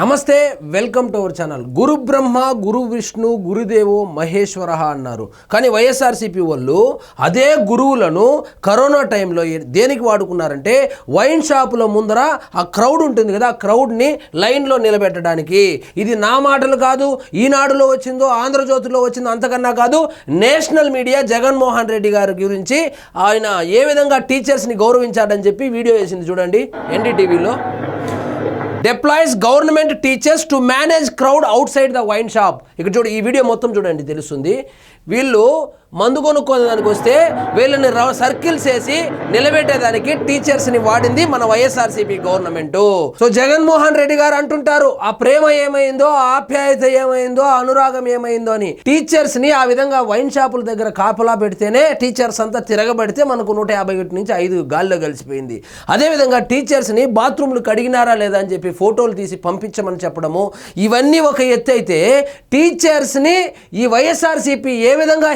నమస్తే welcome to our channel. గురు బ్రహ్మ గురు విష్ణు గురుదేవో మహేశ్వర అన్నారు. కానీ వైఎస్ఆర్సీపీ వాళ్ళు అదే గురువులను కరోనా టైంలో దేనికి వాడుకున్నారంటే వైన్ షాపుల ముందర ఆ క్రౌడ్ ఉంటుంది కదా ఆ క్రౌడ్ని లైన్లో నిలబెట్టడానికి. ఇది నా మాటలు కాదు ఈనాడులో వచ్చిందో ఆంధ్రజ్యోతిలో వచ్చిందో అంతకన్నా కాదు నేషనల్ మీడియా జగన్మోహన్ రెడ్డి గారి గురించి ఆయన ఏ విధంగా టీచర్స్ని గౌరవించాడని చెప్పి వీడియో వేసింది చూడండి ఎన్డీటీవీలో. Deploys government teachers to manage crowd outside the wine shop ఇక్కడ చూడు ఈ వీడియో మొత్తం చూడండి తెలుస్తుంది. వీళ్ళు మందు కొనుక్కోదానికి వస్తే వీళ్ళని సర్కిల్స్ వేసి నిలబెట్టేదానికి టీచర్స్ని వాడింది మన YSRCP government. So Jaganmohan Reddy garu అంటుంటారు ఆ ప్రేమ ఏమైందో ఆ ఆప్యాయత ఏమైందో ఆ అనురాగం ఏమైందో అని. టీచర్స్ని ఆ విధంగా వైన్ షాపుల దగ్గర కాపలా పెడితేనే టీచర్స్ అంతా తిరగబడితే మనకు నూట యాభై ఒకటి నుంచి ఐదు గాల్లో కలిసిపోయింది అదేవిధంగా టీచర్స్ని బాత్రూమ్లు కడిగినారా లేదా అని చెప్పి ఫోటోలు తీసి పంపించమని చెప్పడము ఇవన్నీ ఒక ఎత్తు అయితే టీచర్స్ని ఈ వైఎస్ఆర్సీపీ ఏ విధంగా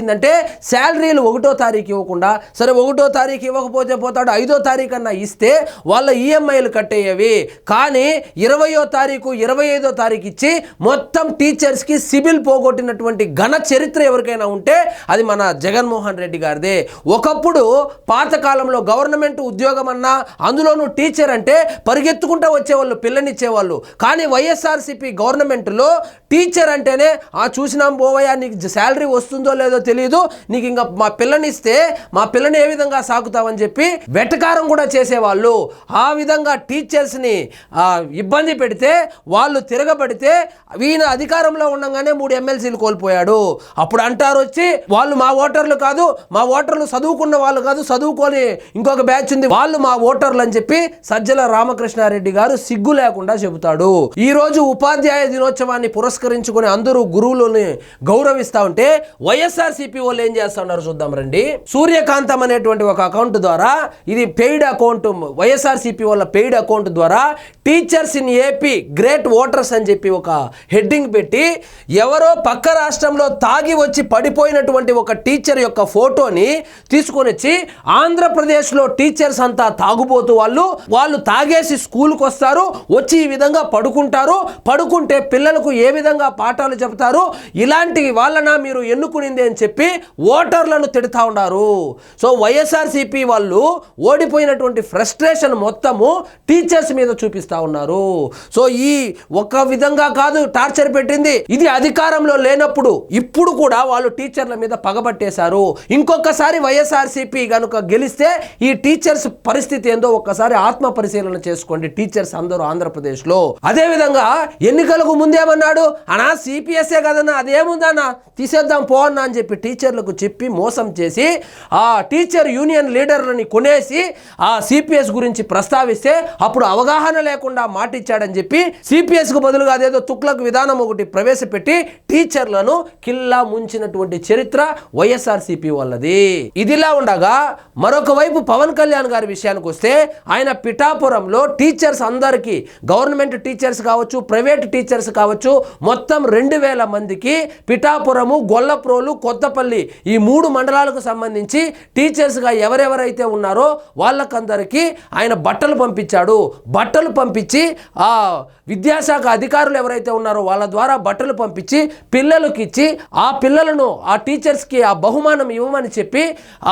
హింసించిందంటే శాలరీలు ఒకటో తారీఖు ఇవ్వకుండా సరే ఒకటో తారీఖు ఇవ్వకపోతే పోతాడు ఐదో తారీఖు అన్నా ఇస్తే వాళ్ళ ఈఎంఐలు కట్టేయవి. కానీ ఇరవయో తారీఖు ఇరవై ఐదో తారీఖు ఇచ్చి మొత్తం టీచర్స్కి సిబిల్ పోగొట్టినటువంటి ఘన చరిత్ర ఎవరికైనా ఉంటే అది మన జగన్మోహన్ రెడ్డి గారిదే. ఒకప్పుడు పాతకాలంలో గవర్నమెంట్ ఉద్యోగం అన్నా అందులోనూ టీచర్ అంటే పరిగెత్తుకుంటూ వచ్చేవాళ్ళు పిల్లనిచ్చేవాళ్ళు. కానీ వైఎస్ఆర్సీపీ గవర్నమెంట్లో టీచర్ అంటేనే ఆ చూసినాం పోవయా నీకు శాలరీ వస్తుందో లేదో తెలియదు నీకు ఇంకా మా పిల్లనిస్తే మా పిల్లని ఏ విధంగా సాగుతావని చెప్పి వెటకారం కూడా చేసేవాళ్ళు. ఆ విధంగా టీచర్స్ని ఆ, ఇబ్బంది పెడితే వాళ్ళు తిరగబడితే ఈయన అధికారంలో ఉండగానే మూడు ఎమ్మెల్సీలు కోల్పోయాడు. అప్పుడు అంటారు వచ్చి వాళ్ళు మా ఓటర్లు కాదు మా ఓటర్లు చదువుకున్న వాళ్ళు కాదు చదువుకొని ఇంకొక బ్యాచ్ ఉంది వాళ్ళు మా ఓటర్లు అని చెప్పి సజ్జల రామకృష్ణారెడ్డి గారు సిగ్గు లేకుండా చెబుతాడు. ఈ రోజు ఉపాధ్యాయ దినోత్సవాన్ని పురస్కరించుకొని అందరూ గురువులని గౌరవిస్తా ఉంటే వైఎస్ఆర్ సిపి వాళ్ళు ఏం చేస్తున్నారు చూద్దాం రండి. సూర్యకాంతం అనేటువంటి ఒక అకౌంట్ ద్వారా ఇది పెయిడ్ అకౌంట్ వైఎస్ఆర్సీపీ వాళ్ళ పెయిడ్ అకౌంట్ ద్వారా teachers in AP great voters అని చెప్పి ఒక హెడ్డింగ్ పెట్టి ఎవరో పక్క రాష్ట్రంలో తాగి వచ్చి పడిపోయినటువంటి ఒక టీచర్ యొక్క ఫోటోని తీసుకొని వచ్చి ఆంధ్రప్రదేశ్లో టీచర్స్ అంతా తాగుబోతు వాళ్ళు వాళ్ళు తాగేసి స్కూల్కి వస్తారు వచ్చి ఈ విధంగా పడుకుంటారు పడుకుంటే పిల్లలకు ఏ విధంగా పాఠాలు చెప్తారు ఇలాంటి వాళ్ళన మీరు ఎన్నుకునింది అని చెప్పి ఓటర్లను తిడతా ఉన్నారు. సో వైఎస్ఆర్సీపీ వాళ్ళు ఓడిపోయినటువంటి ఫ్రస్ట్రేషన్ మొత్తము టీచర్స్ మీద చూపిస్తా ఉన్నారు. సో ఈ ఒక విధంగా కాదు టార్చర్ పెట్టింది. ఇది అధికారంలో లేనప్పుడు ఇప్పుడు కూడా వాళ్ళు టీచర్ల మీద పగబట్టేశారు. ఇంకొకసారి వైఎస్ఆర్సీపీ కనుక గెలిస్తే ఈ టీచర్స్ పరిస్థితి ఏందో ఒక్కసారి ఆత్మ పరిశీలన చేసుకోండి టీచర్స్ అందరూ ఆంధ్రప్రదేశ్లో. అదే విధంగా ఎన్నికలకు ముందేమన్నాడు? అనా సిపిఎస్ఏ కదన్నా అదేముందన్నా? తీసేద్దాం పో అన్నా అని చెప్పి టీచర్లకు చెప్పి మోసం చేసి ఆ టీచర్ యూనియన్ లీడర్లని కొనేసి ఆ సిపిఎస్ గురించి ప్రస్తావిస్తే అప్పుడు అవగాహన లేకుండా మాటిచ్చాడని చెప్పి సిపిఎస్కు బదులుగా అదేదో తుక్లకు విధానం ఒకటి ప్రవేశపెట్టి టీచర్లను కిల్లా ముంచినటువంటి చరిత్ర వైఎస్ఆర్సీపీ వాళ్ళది. ఇదిలా ఉండగా మరొక వైపు పవన్ కళ్యాణ్ గారి విషయానికి వస్తే ఆయన పిఠాపురంలో టీచర్స్ అందరికీ గవర్నమెంట్ టీచర్స్ కావచ్చు ప్రైవేట్ టీచర్స్ కావచ్చు మొత్తం రెండు వేల మందికి పిఠాపురము గొల్లప్రోలు కొత్తపల్లి ఈ మూడు మండలాలకు సంబంధించి టీచర్స్గా ఎవరెవరైతే ఉన్నారో వాళ్ళకందరికీ ఆయన బట్టలు పంపించాడు. బట్టలు పంపించి ఆ విద్యాశాఖ అధికారులు ఎవరైతే ఉన్నారో వాళ్ళ ద్వారా బట్టలు పంపించి పిల్లలకి ఇచ్చి ఆ పిల్లలను ఆ టీచర్స్కి ఆ బహుమానం ఇవ్వమని చెప్పి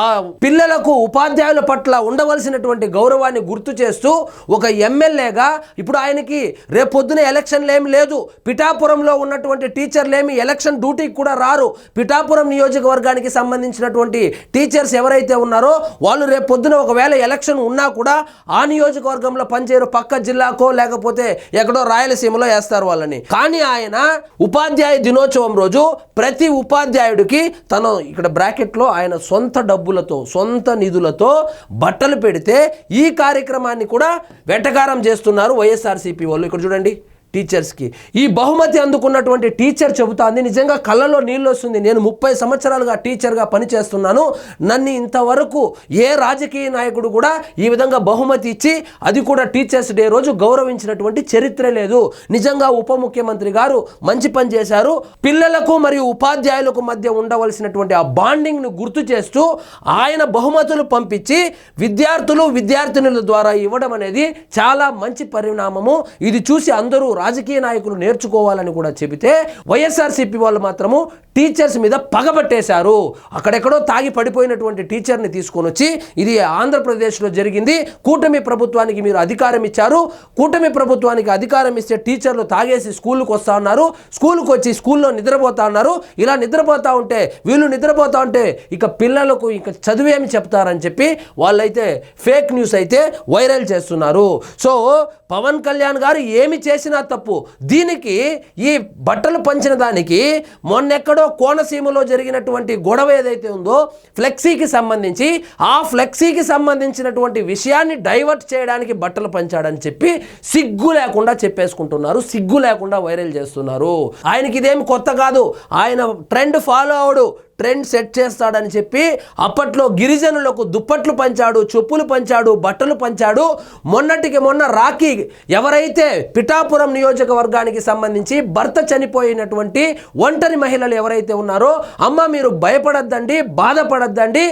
ఆ పిల్లలకు ఉపాధ్యాయుల పట్ల ఉండవలసినటువంటి గౌరవాన్ని గుర్తు చేస్తూ ఒక ఎమ్మెల్యేగా ఇప్పుడు ఆయనకి రేపొద్దున ఎలక్షన్లు ఏమి లేదు. పిఠాపురంలో ఉన్నటువంటి టీచర్లు ఏమి ఎలక్షన్ డ్యూటీకి కూడా రారు. పిఠాపురం నియోజకవర్గానికి సంబంధించినటువంటి టీచర్స్ ఎవరైతే ఉన్నారో వాళ్ళు రేపు పొద్దున ఒకవేళ ఎలక్షన్ ఉన్నా కూడా ఆ నియోజకవర్గంలో పనిచేయరు. పక్క జిల్లాకో లేకపోతే ఎక్కడో రాయలసీమలో వేస్తారు వాళ్ళని. కానీ ఆయన ఉపాధ్యాయ దినోత్సవం రోజు ప్రతి ఉపాధ్యాయుడికి తను ఇక్కడ బ్రాకెట్లో ఆయన సొంత డబ్బులతో సొంత నిధులతో బట్టలు పెడితే ఈ కార్యక్రమాన్ని కూడా వెటకారం చేస్తున్నారు వైఎస్ఆర్సీపీ వాళ్ళు. ఇక్కడ చూడండి. టీచర్స్కి. ఈ బహుమతి అందుకున్నటువంటి టీచర్ చెబుతాంది నిజంగా కళ్ళలో నీళ్ళు వస్తుంది. నేను ముప్పై సంవత్సరాలుగా టీచర్గా పనిచేస్తున్నాను. నన్ను ఇంతవరకు ఏ రాజకీయ నాయకుడు కూడా ఈ విధంగా బహుమతి ఇచ్చి అది కూడా టీచర్స్ డే రోజు గౌరవించినటువంటి చరిత్ర లేదు. నిజంగా ఉప ముఖ్యమంత్రి గారు మంచి పని చేశారు. పిల్లలకు మరియు ఉపాధ్యాయులకు మధ్య ఉండవలసినటువంటి ఆ బాండింగ్ను గుర్తు చేస్తూ ఆయన బహుమతులు పంపించి విద్యార్థులు విద్యార్థినుల ద్వారా ఇవ్వడం అనేది చాలా మంచి పరిణామము. ఇది చూసి అందరూ రాజకీయ నాయకులు నేర్చుకోవాలని కూడా చెబితే వైఎస్ఆర్సీపీ వాళ్ళు మాత్రము టీచర్స్ మీద పగబట్టేశారు. అక్కడెక్కడో తాగి పడిపోయినటువంటి టీచర్ని తీసుకొని వచ్చి ఇది ఆంధ్రప్రదేశ్లో జరిగింది. కూటమి ప్రభుత్వానికి మీరు అధికారం ఇచ్చారు. కూటమి ప్రభుత్వానికి అధికారం ఇస్తే టీచర్లు తాగేసి స్కూల్కి వస్తా ఉన్నారు స్కూల్కి వచ్చి స్కూల్లో నిద్రపోతా ఉన్నారు ఇలా నిద్రపోతా ఉంటే వీళ్ళు నిద్రపోతా ఉంటే ఇక పిల్లలకు ఇక చదువేమి చెప్తారని చెప్పి వాళ్ళైతే ఫేక్ న్యూస్ అయితే వైరల్ చేస్తున్నారు. సో పవన్ కళ్యాణ్ గారు ఏమి చేసినా తప్పు. దీనికి ఈ బట్టలు పంచిన దానికి మొన్నెక్కడో కోనసీమలో జరిగినటువంటి గొడవ ఏదైతే ఉందో ఫ్లెక్సీకి సంబంధించి ఆ ఫ్లెక్సీకి సంబంధించినటువంటి విషయాన్ని డైవర్ట్ చేయడానికి బట్టలు పంచాడని చెప్పి సిగ్గు లేకుండా చెప్పేసుకుంటున్నారు. సిగ్గు లేకుండా వైరల్ చేస్తున్నారు. ఆయనకి ఇదేమి కొత్త కాదు. ఆయన ట్రెండ్ ఫాలో అవడు. ట్రెండ్ సెట్ చేస్తాడని చెప్పి అప్పట్లో గిరిజనులకు దుప్పట్లు పంచాడు చెప్పులు పంచాడు బట్టలు పంచాడు. మొన్నటికి మొన్న రాఖీ ఎవరైతే పిఠాపురం నియోజకవర్గానికి సంబంధించి భర్త చనిపోయినటువంటి ఒంటరి మహిళలు ఎవరైతే ఉన్నారో అమ్మ మీరు భయపడద్దండి బాధపడద్దండి.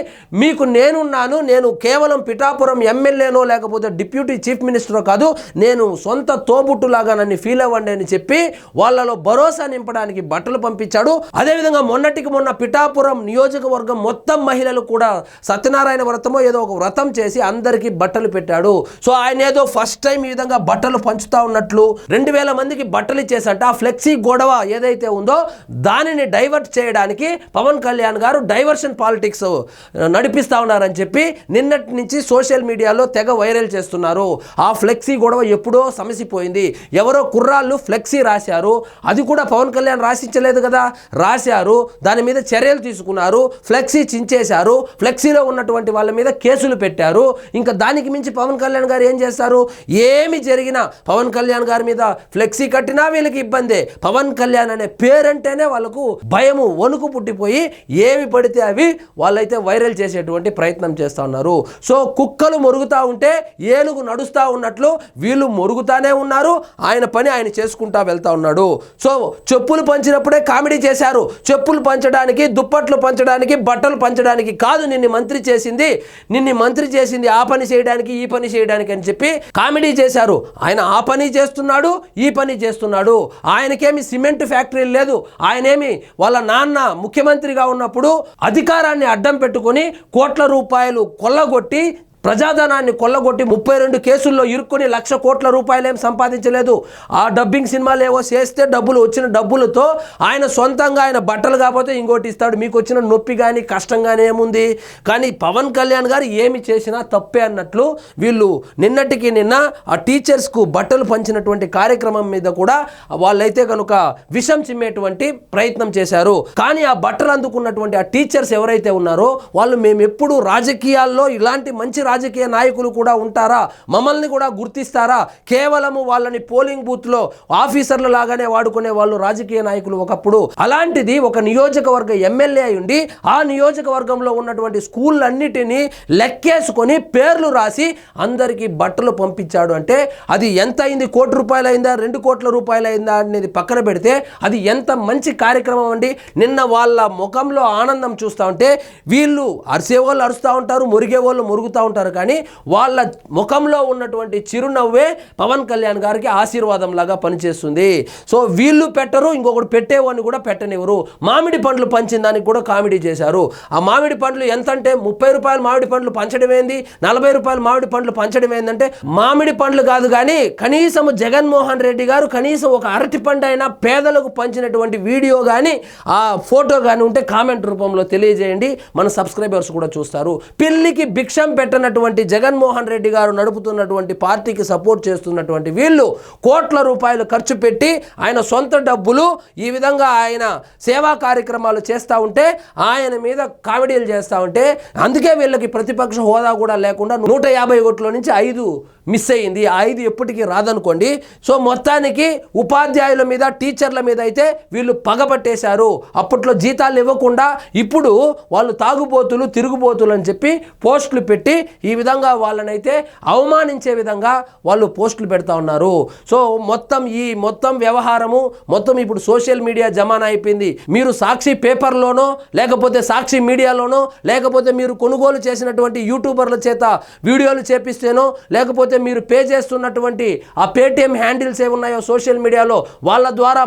మీకు నేనున్నాను నేను కేవలం పిఠాపురం ఎమ్మెల్యేనో లేకపోతే డిప్యూటీ చీఫ్ మినిస్టరో కాదు నేను సొంత తోబుట్టులాగా నన్ను ఫీల్ అవ్వండి అని చెప్పి వాళ్ళలో భరోసా నింపడానికి బట్టలు పంపించాడు. అదేవిధంగా మొన్నటికి మొన్న పిఠాపురం నియోజకవర్గం మొత్తం మహిళలు కూడా సత్యనారాయణ వ్రతమో ఏదో ఒక వ్రతం చేసి అందరికీ బట్టలు పెట్టాడు. సో ఆయన ఏదో ఫస్ట్ టైం ఈ విధంగా బట్టలు పంచుతా ఉన్నట్లు రెండు వేల మందికి బట్టలు ఇచ్చేసట. ఆ ఫ్లెక్సీ గొడవ ఏదైతే ఉందో దానిని డైవర్ట్ చేయడానికి పవన్ కళ్యాణ్ గారు డైవర్షన్ పాలిటిక్స్ నడిపిస్తా ఉన్నారని చెప్పి నిన్నటి నుంచి సోషల్ మీడియాలో తెగ వైరల్ చేస్తున్నారు. ఆ ఫ్లెక్సీ గొడవ ఎప్పుడో సమసిపోయింది. ఎవరో కుర్రాళ్ళు ఫ్లెక్సీ రాశారు. అది కూడా పవన్ కళ్యాణ్ రాసించలేదు కదా? రాశారు. దాని మీద చర్యలు తీసుకున్నారు ఫ్లెక్సీ చించేశారు ఫ్లెక్సీలో ఉన్నటువంటి వాళ్ళ మీద కేసులు పెట్టారు. ఇంకా దానికి మించి పవన్ కళ్యాణ్ గారు ఏం చేస్తారు? ఏమి జరిగినా పవన్ కళ్యాణ్ గారి మీద ఫ్లెక్సీ కట్టినా వీళ్ళకి ఇబ్బందే. పవన్ కళ్యాణ్ అనే పేరంటేనే వాళ్ళకు భయము వణుకు పుట్టిపోయి ఏవి పడితే అవి వాళ్ళైతే వైరల్ చేసేటువంటి ప్రయత్నం చేస్తూ ఉన్నారు. సో కుక్కలు మొరుగుతా ఉంటే ఏనుగు నడుస్తూ ఉన్నట్లు వీళ్ళు మొరుగుతానే ఉన్నారు. ఆయన పని ఆయన చేసుకుంటా వెళ్తా ఉన్నాడు. సో చెప్పులు పంచినప్పుడే కామెడీ చేశారు. చెప్పులు పంచడానికి దుప్ప దుప్పట్లు పంచడానికి బట్టలు పంచడానికి కాదు నిన్ను మంత్రి చేసింది. నిన్ను మంత్రి చేసింది ఆ పని చేయడానికి ఈ పని చేయడానికి అని చెప్పి కామెడీ చేశారు. ఆయన ఆ పని చేస్తున్నాడు ఈ పని చేస్తున్నాడు. ఆయనకేమి సిమెంట్ ఫ్యాక్టరీ లేదు. ఆయనేమి వాళ్ళ నాన్న ముఖ్యమంత్రిగా ఉన్నప్పుడు అధికారాన్ని అడ్డం పెట్టుకుని కోట్ల రూపాయలు కొల్లగొట్టి ప్రజాధనాన్ని కొల్లగొట్టి ముప్పై రెండు కేసుల్లో ఇరుక్కుని లక్ష కోట్ల రూపాయలు ఏం సంపాదించలేదు. ఆ డబ్బింగ్ సినిమాలు ఏవో చేస్తే డబ్బులు వచ్చిన డబ్బులతో ఆయన సొంతంగా ఆయన బట్టలు కాకపోతే ఇంకోటి ఇస్తాడు. మీకు వచ్చిన నొప్పి కానీ కష్టం కానీ ఏముంది? కానీ పవన్ కళ్యాణ్ గారు ఏమి చేసినా తప్పే అన్నట్లు వీళ్ళు నిన్నటికి నిన్న ఆ టీచర్స్కు బట్టలు పంచినటువంటి కార్యక్రమం మీద కూడా వాళ్ళైతే కనుక విషం చిమ్మేటువంటి ప్రయత్నం చేశారు. కానీ ఆ బట్టలు అందుకున్నటువంటి ఆ టీచర్స్ ఎవరైతే ఉన్నారో వాళ్ళు మేము ఎప్పుడు రాజకీయాల్లో ఇలాంటి మంచి రాజకీయ రాజకీయ నాయకులు కూడా ఉంటారా? మమ్మల్ని కూడా గుర్తిస్తారా? కేవలము వాళ్ళని పోలింగ్ బూత్లో ఆఫీసర్లు లాగానే వాడుకునే వాళ్ళు రాజకీయ నాయకులు ఒకప్పుడు. అలాంటిది ఒక నియోజకవర్గ ఎమ్మెల్యే అయి ఉండి ఆ నియోజకవర్గంలో ఉన్నటువంటి స్కూళ్ళన్నిటినీ లెక్కేసుకొని పేర్లు రాసి అందరికీ బట్టలు పంపించాడు అంటే అది ఎంత అయింది? కోటి రూపాయలు అయిందా రెండు కోట్ల రూపాయలు అయిందా అనేది పక్కన పెడితే అది ఎంత మంచి కార్యక్రమం అండి? నిన్న వాళ్ళ ముఖంలో ఆనందం చూస్తూ ఉంటే వీళ్ళు అరిసే వాళ్ళు అరుస్తూ ఉంటారు మురిగే వాళ్ళు మురుగుతూ ఉంటారు కానీ వాళ్ళ ముఖంలో ఉన్నటువంటి చిరునవ్వే పవన్ కళ్యాణ్ గారికి ఆశీర్వాదం లాగా పనిచేస్తుంది. సో వీళ్ళు పెట్టరు ఇంకొకటి పెట్టేవాడిని కూడా పెట్టనివ్వరు. మామిడి పండ్లు పంచిన దానికి కూడా కామెడీ చేశారు. ఆ మామిడి పండ్లు ఎంత అంటే ముప్పై రూపాయలు మామిడి పండ్లు పంచడం ఏంది? నలభై రూపాయలు మామిడి పండ్లు పంచడం ఏందంటే మామిడి పండ్లు కాదు కానీ కనీసం జగన్మోహన్ రెడ్డి గారు కనీసం ఒక అరటి పండు అయినా పేదలకు పంచినటువంటి వీడియో కానీ ఆ ఫోటో కానీ ఉంటే కామెంట్ రూపంలో తెలియజేయండి. మన సబ్స్క్రైబర్స్ కూడా చూస్తారు. పిల్లికి భిక్షం ఉన్నటువంటి జగన్మోహన్ రెడ్డి గారు నడుపుతున్నటువంటి పార్టీకి సపోర్ట్ చేస్తున్నటువంటి వీళ్ళు కోట్ల రూపాయలు ఖర్చు పెట్టి ఆయన సొంత డబ్బులు ఈ విధంగా ఆయన సేవా కార్యక్రమాలు చేస్తూ ఉంటే ఆయన మీద కామెడీలు చేస్తూ ఉంటే అందుకే వీళ్ళకి ప్రతిపక్ష హోదా కూడా లేకుండా నూట యాభై ఓట్ల నుంచి ఐదు మిస్ అయ్యింది. ఆ ఐదు ఎప్పటికీ రాదనుకోండి. సో మొత్తానికి ఉపాధ్యాయుల మీద టీచర్ల మీద అయితే వీళ్ళు పగబట్టేశారు. అప్పట్లో జీతాలు ఇవ్వకుండా ఇప్పుడు వాళ్ళు తాగుబోతులు తిరుగుబోతులు అని చెప్పి పోస్టులు పెట్టి ఈ విధంగా వాళ్ళనైతే అవమానించే విధంగా వాళ్ళు పోస్టులు పెడతా ఉన్నారు. సో మొత్తం ఈ మొత్తం వ్యవహారము మొత్తం ఇప్పుడు సోషల్ మీడియా జమానా అయిపోయింది. మీరు సాక్షి పేపర్లోనో లేకపోతే సాక్షి మీడియాలోనో లేకపోతే మీరు కొనుగోలు చేసినటువంటి యూట్యూబర్ల చేత వీడియోలు చేపిస్తేనో లేకపోతే మీరు పే చేస్తున్నటువంటి ఆ పేటిఎం హ్యాండిల్స్ ఏమున్నాయో ఉన్నాయో సోషల్ మీడియాలో వాళ్ళ ద్వారా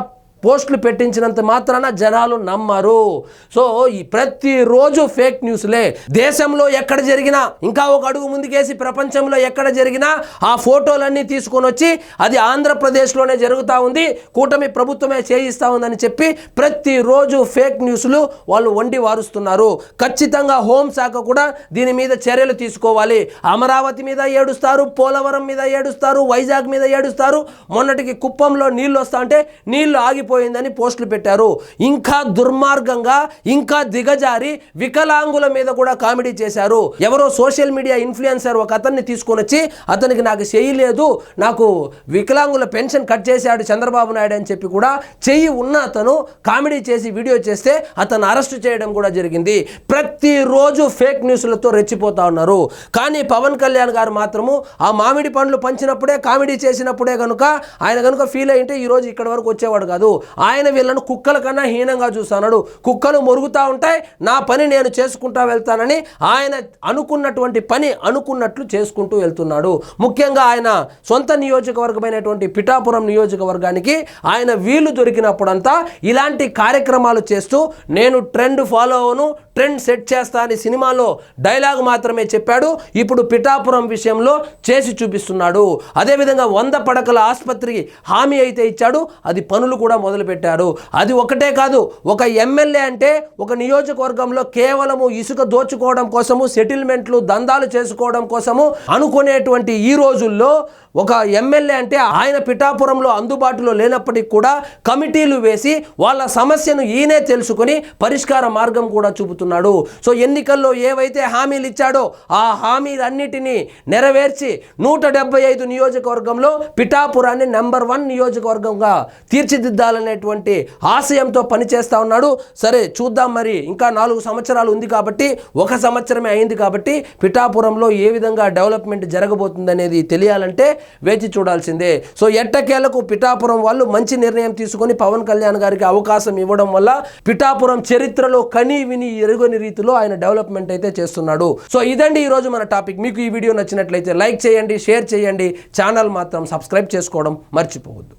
పోస్టులు పెట్టించినంత మాత్రాన జనాలు నమ్మరు. సో ఈ ప్రతిరోజు ఫేక్ న్యూస్లే. దేశంలో ఎక్కడ జరిగినా ఇంకా ఒక అడుగు ముందుకేసి ప్రపంచంలో ఎక్కడ జరిగినా ఆ ఫోటోలన్నీ తీసుకొని వచ్చి అది ఆంధ్రప్రదేశ్లోనే జరుగుతూ ఉంది కూటమి ప్రభుత్వమే చేయిస్తూ ఉందని చెప్పి ప్రతిరోజు ఫేక్ న్యూస్లు వాళ్ళు వండి వారుస్తున్నారు. ఖచ్చితంగా హోంశాఖ కూడా దీని మీద చర్యలు తీసుకోవాలి. అమరావతి మీద ఏడుస్తారు పోలవరం మీద ఏడుస్తారు వైజాగ్ మీద ఏడుస్తారు. మొన్నటికి కుప్పంలో నీళ్ళు వస్తా అంటే నీళ్ళు అయిపోయిందని పోస్టులు పెట్టారు. ఇంకా దుర్మార్గంగా ఇంకా దిగజారి వికలాంగుల మీద కూడా కామెడీ చేశారు. ఎవరో సోషల్ మీడియా ఇన్ఫ్లుయెన్సర్ ఒక అతన్ని తీసుకొని వచ్చి అతనికి నాకు చెయ్యి లేదు నాకు వికలాంగుల పెన్షన్ కట్ చేశాడు చంద్రబాబు నాయుడు అని చెప్పి కూడా చెయ్యి ఉన్న అతను కామెడీ చేసి వీడియో చేస్తే అతను అరెస్ట్ చేయడం కూడా జరిగింది. ప్రతిరోజు ఫేక్ న్యూస్లతో రెచ్చిపోతా ఉన్నారు. కానీ పవన్ కళ్యాణ్ గారు మాత్రము ఆ మామిడి పండ్లు పంచినప్పుడే కామెడీ చేసినప్పుడే కనుక ఆయన కనుక ఫీల్ అయింటే ఈ రోజు ఇక్కడ వరకు వచ్చేవాడు కాదు. ఆయన వీళ్ళను కుక్కల కన్నా హీనంగా చూస్తున్నాడు కుక్కలు మొరుగుతూ ఉంటాయి నా పని నేను చేసుకుంటా వెళ్తానని ఆయన అనుకున్నటువంటి పని అనుకున్నట్లు చేసుకుంటూ వెళ్తున్నాడు. ముఖ్యంగా ఆయన సొంత నియోజకవర్గమైనటువంటి పిఠాపురం నియోజకవర్గానికి ఆయన వీలు దొరికినప్పుడంతా ఇలాంటి కార్యక్రమాలు చేస్తూ నేను ట్రెండ్ ఫాలో అవును ట్రెండ్ సెట్ చేస్తా అని సినిమాలో డైలాగ్ మాత్రమే చెప్పాడు. ఇప్పుడు పిఠాపురం విషయంలో చేసి చూపిస్తున్నాడు. అదేవిధంగా వంద పడకల ఆసుపత్రికి హామీ అయితే ఇచ్చాడు. అది పనులు కూడా మొదలుపెట్టారు. అది ఒకటే కాదు ఒక ఎమ్మెల్యే అంటే ఒక నియోజకవర్గంలో కేవలము ఇసుక దోచుకోవడం కోసము సెటిల్మెంట్లు దందాలు చేసుకోవడం కోసము అనుకునేటువంటి ఈ రోజుల్లో ఒక ఎమ్మెల్యే అంటే ఆయన పిఠాపురంలో అందుబాటులో లేనప్పటికీ కూడా కమిటీలు వేసి వాళ్ళ సమస్యను ఈయనే తెలుసుకుని పరిష్కార మార్గం కూడా చూపుతున్నాడు. సో ఎన్నికల్లో ఏవైతే హామీలు ఇచ్చాడో ఆ హామీలన్నిటినీ నెరవేర్చి నూట డెబ్బై ఐదు నియోజకవర్గంలో పిఠాపురాన్ని నెంబర్ వన్ నియోజకవర్గంగా చేయాలనేటువంటి ఆశయంతో పనిచేస్తూ ఉన్నాడు. సరే చూద్దాం మరి. ఇంకా నాలుగు సంవత్సరాలు ఉంది కాబట్టి ఒక సంవత్సరమే అయింది కాబట్టి పిఠాపురంలో ఏ విధంగా డెవలప్మెంట్ జరగబోతుంది అనేది తెలియాలంటే వేచి చూడాల్సిందే. సో ఎట్టకేలకు పిఠాపురం వాళ్ళు మంచి నిర్ణయం తీసుకొని పవన్ కళ్యాణ్ గారికి అవకాశం ఇవ్వడం వల్ల పిఠాపురం చరిత్రలో కని విని ఎరుగని రీతిలో ఆయన డెవలప్మెంట్ అయితే చేస్తున్నాడు. సో ఇదండి ఈరోజు మన టాపిక్. మీకు ఈ వీడియో నచ్చినట్లయితే లైక్ చేయండి షేర్ చేయండి. ఛానల్ మాత్రం సబ్స్క్రైబ్ చేసుకోవడం మర్చిపోవద్దు.